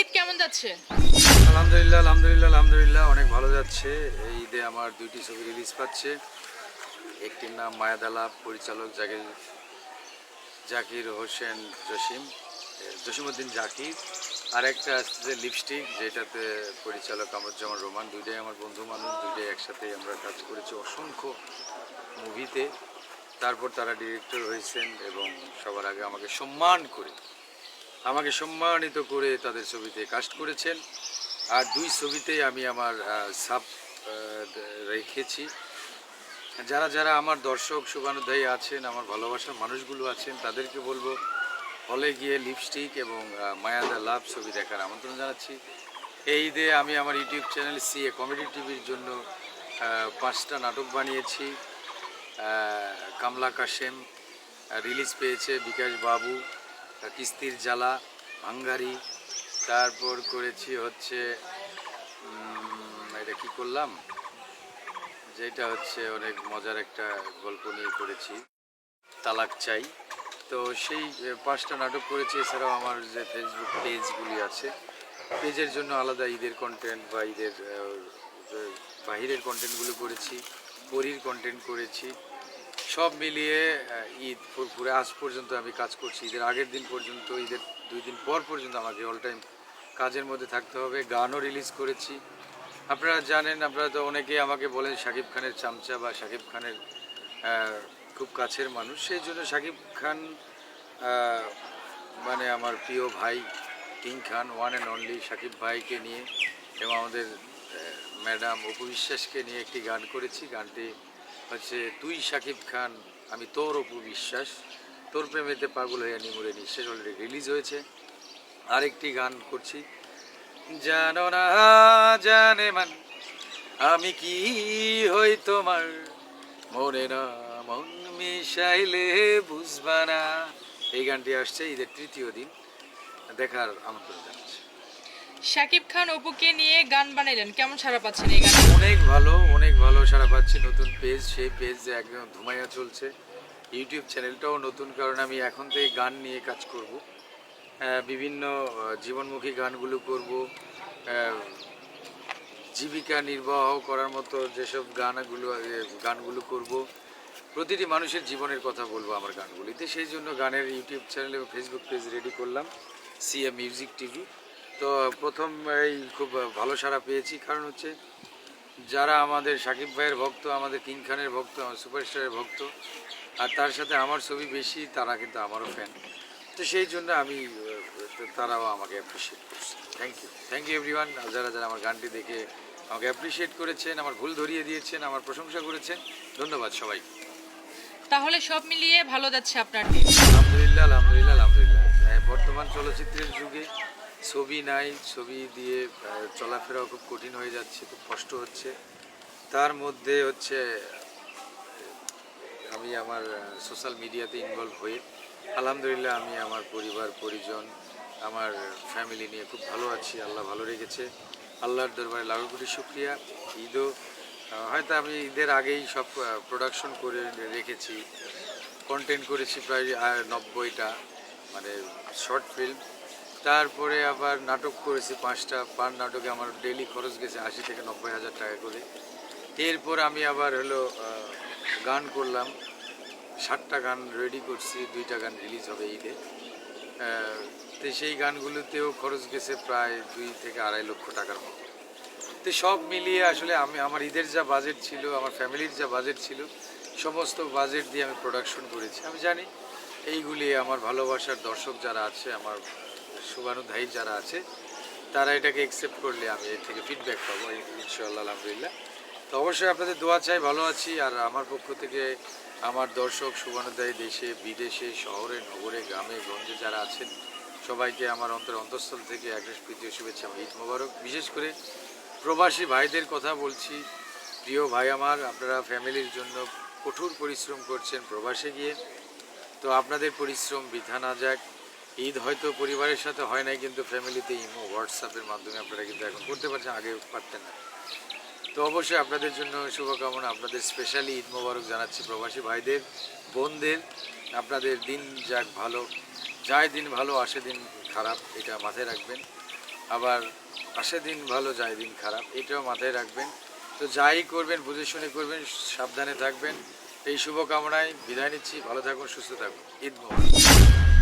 ঈদ কেমন যাচ্ছে? আলহামদুলিল্লাহ আলহামদুলিল্লাহ আলহামদুলিল্লাহ, অনেক ভালো যাচ্ছে। এই ঈদে আমার দুইটি ছবি রিলিজ পাচ্ছে। একটির নাম মায়াদালাপ পরিচালক জাকির জাকির হোসেন জসিম জসিমউদ্দিন জাকির। আর একটা আসছে লিপস্টিক যেটাতে পরিচালক আমরজামান রোমান। দুইটাই আমার বন্ধু মানুষ, দুইটাই একসাথে আমরা কাজ করেছি অসংখ্য মুভিতে তারপর তারা ডিরেক্টর হয়েছেন এবং সবার আগে আমাকে সম্মান করে আমাকে সম্মানিত করে তাদের ছবিতে কাস্ট করেছেন। আর দুই ছবিতেই আমি আমার সাব রেখেছি। যারা যারা আমার দর্শক, শুভানুধ্যায়ী আছেন, আমার ভালোবাসার মানুষগুলো আছেন, তাদেরকে বলব হলে গিয়ে লিপস্টিক এবং মায়া লাভ ছবি দেখার আমন্ত্রণ জানাচ্ছি। এই ঈদে আমি আমার YouTube channel C A comedy টিভির জন্য পাঁচটা নাটক বানিয়েছি। কামলা কাশেম রিলিজ পেয়েছে বিকাশ বাবু। কিস্তির জ্বালা, ভাঙ্গারি। তারপর করেছি হচ্ছে এটা কি করলাম? যেটা হচ্ছে অনেক মজার একটা গল্প নিয়ে করেছি। তালাক চাই। তো সেই পাঁচটা নাটক করেছি। এছাড়াও আমার যে ফেসবুক পেজগুলি আছে, পেজের জন্য আলাদা ঈদের কন্টেন্ট বা ঈদের বাহিরের কন্টেন্টগুলো করেছি, পরীর কন্টেন্ট করেছি। সব মিলিয়ে ঈদ পুরো আজ পর্যন্ত আমি কাজ করছি। ঈদের আগের দিন পর্যন্ত, ঈদের দুই দিন পর পর্যন্ত আমাকে অল টাইম কাজের মধ্যে থাকতে হবে। গানও রিলিজ করেছি। আপনারা জানেন, আপনারা তো অনেকেই আমাকে বলেন, শাকিব খানের চামচা বা শাকিব খানের খুব কাছের মানুষ। সেই জন্য শাকিব খান মানে আমার প্রিয় ভাই king Khan one and only Shakib ভাইকে নিয়ে এবং আমাদের ম্যাডাম অপু বিশ্বাসকে নিয়ে একটি গান করেছি। গানটি হচ্ছে তুই শাকিব খান, আমি তোর অপু বিশ্বাস। তোর প্রেমেতে পাগল হয়ে নিমুরে নিঃশ্বাস অলরেডি রিলিজ হয়েছে। আরেকটি গান করছি। জানো না, জানে মান, আমি কি হই তোমার? মনে না, মন মিশাইলে বুঝবা না। এই গানটি আসছে ঈদের তৃতীয় দিন। দেখার আমন্ত্রণ জানাচ্ছি। শাকিব খান অপুকে নিয়ে গান বানাইলেন। কেমন সারা পাচ্ছেন এই গান? অনেক ভালো অনেক ভালো সারা পাচ্ছি নতুন পেজ সেই পেজ একদম ধুমাইয়া চলছে। ইউটিউব চ্যানেলটাও নতুন, কারণ আমি এখন থেকে গান নিয়ে কাজ করব। বিভিন্ন জীবনমুখী গানগুলো করব। জীবিকা নির্বাহ করার মতো যেসব গানগুলো গানগুলো করব। প্রতিটি মানুষের জীবনের কথা বলব আমার গানগুলিতে। সেই জন্য গানের ইউটিউব চ্যানেল এবং ফেসবুক পেজ রেডি করলাম। সিএ মিউজিক টিভি তো প্রথম এই খুব ভালো সাড়া পেয়েছি। কারণ হচ্ছে যারা আমাদের সাকিব ভাইয়ের ভক্ত আমাদের কিং খানের ভক্ত আমার সুপারস্টারের ভক্ত আর তার সাথে আমার ছবি বেশি তারা কিন্তু আমারও ফ্যান তো সেই জন্য আমি তারাও আমাকে অ্যাপ্রিসিয়েট করছে। Thank you thank you everyone যারা যারা আমার গানটি দেখে আমাকে অ্যাপ্রিসিয়েট করেছেন আমার ভুল ধরিয়ে দিয়েছেন আমার প্রশংসা করেছেন ধন্যবাদ সবাই তাহলে সব মিলিয়ে ভালো যাচ্ছে আপনার আলহামদুলিল্লাহ আলহামদুলিল্লাহ আলহামদুলিল্লাহ। হ্যাঁ, বর্তমান চলচ্চিত্রের যুগে ছবি নাই, ছবি দিয়ে চলাফেরাও খুব কঠিন হয়ে যাচ্ছে, খুব কষ্ট হচ্ছে। তার মধ্যে হচ্ছে আমি আমার সোশ্যাল মিডিয়াতে ইনভলভ হয়ে, আলহামদুলিল্লাহ আমি আমার পরিবার, পরিজন, আমার ফ্যামিলি নিয়ে খুব ভালো আছি, আল্লাহ ভালো রেখেছে। আল্লাহর দরবারে লাখো কোটি শুক্রিয়া। ঈদও হয়তো আমি ঈদের আগেই সব প্রোডাকশন করে রেখেছি। কন্টেন্ট করেছি প্রায় নব্বইটা মানে শর্ট ফিল্ম তারপরে আবার নাটক করেছি পাঁচটা পার নাটকে আমার ডেলি খরচ গেছে আশি থেকে নব্বই হাজার টাকা করে। এরপর আমি আবার হলো গান করলাম। ষাটটা গান রেডি করছি, দুইটা গান রিলিজ হবে ঈদে। তো সেই গানগুলোতেও খরচ গেছে প্রায় দুই থেকে আড়াই লক্ষ টাকার মতো। তো সব মিলিয়ে আসলে আমি, আমার ঈদের যা বাজেট ছিল, আমার ফ্যামিলির যা বাজেট ছিল, সমস্ত বাজেট দিয়ে আমি প্রোডাকশন করেছি। আমি জানি এইগুলি আমার ভালোবাসার দর্শক যারা আছে, আমার শুভানুধ্যায়ী যারা আছে, তারা এটাকে অ্যাকসেপ্ট করলে আমি এর থেকে ফিডব্যাক পাবো, ইনশাআল্লাহ, আলহামদুলিল্লাহ। তো অবশ্যই আপনাদের দোয়া চাই, ভালো আছি। আর আমার পক্ষ থেকে আমার দর্শক, শুভানুধ্যায়ী দেশে, বিদেশে, শহরে, নগরে, গ্রামে, গঞ্জে যারা আছেন, সবাইকে আমার অন্তর অন্তঃস্থল থেকে একদেশ প্রীতীয় শুভেচ্ছা এবং ঈদ মোবারক। বিশেষ করে প্রবাসী ভাইদের কথা বলছি। প্রিয় ভাই আমার, আপনারা ফ্যামিলির জন্য কঠোর পরিশ্রম করছেন প্রবাসে গিয়ে। তো আপনাদের পরিশ্রম বৃথা না যাক। ঈদ হয়তো পরিবারের সাথে হয় নাই, কিন্তু ফ্যামিলিতে ইমো হোয়াটসঅ্যাপের মাধ্যমে আপনারা কিন্তু এখন করতে পারছেন, আগে পারতেন না। তো অবশ্যই আপনাদের জন্য শুভকামনা, আপনাদের স্পেশালি ঈদ মোবারক জানাচ্ছি প্রবাসী ভাইদের, বোনদের। আপনাদের দিন যাক ভালো যায় দিন ভালো, আসে দিন খারাপ, এটা মাথায় রাখবেন। আবার আসে দিন ভালো যায় দিন খারাপ, এটাও মাথায় রাখবেন। তো যাই করবেন, বুঝে শুনে করবেন, সাবধানে থাকবেন। এই শুভকামনায় বিদায় নিচ্ছি, ভালো থাকুন, সুস্থ থাকুন। ঈদ মোবারক।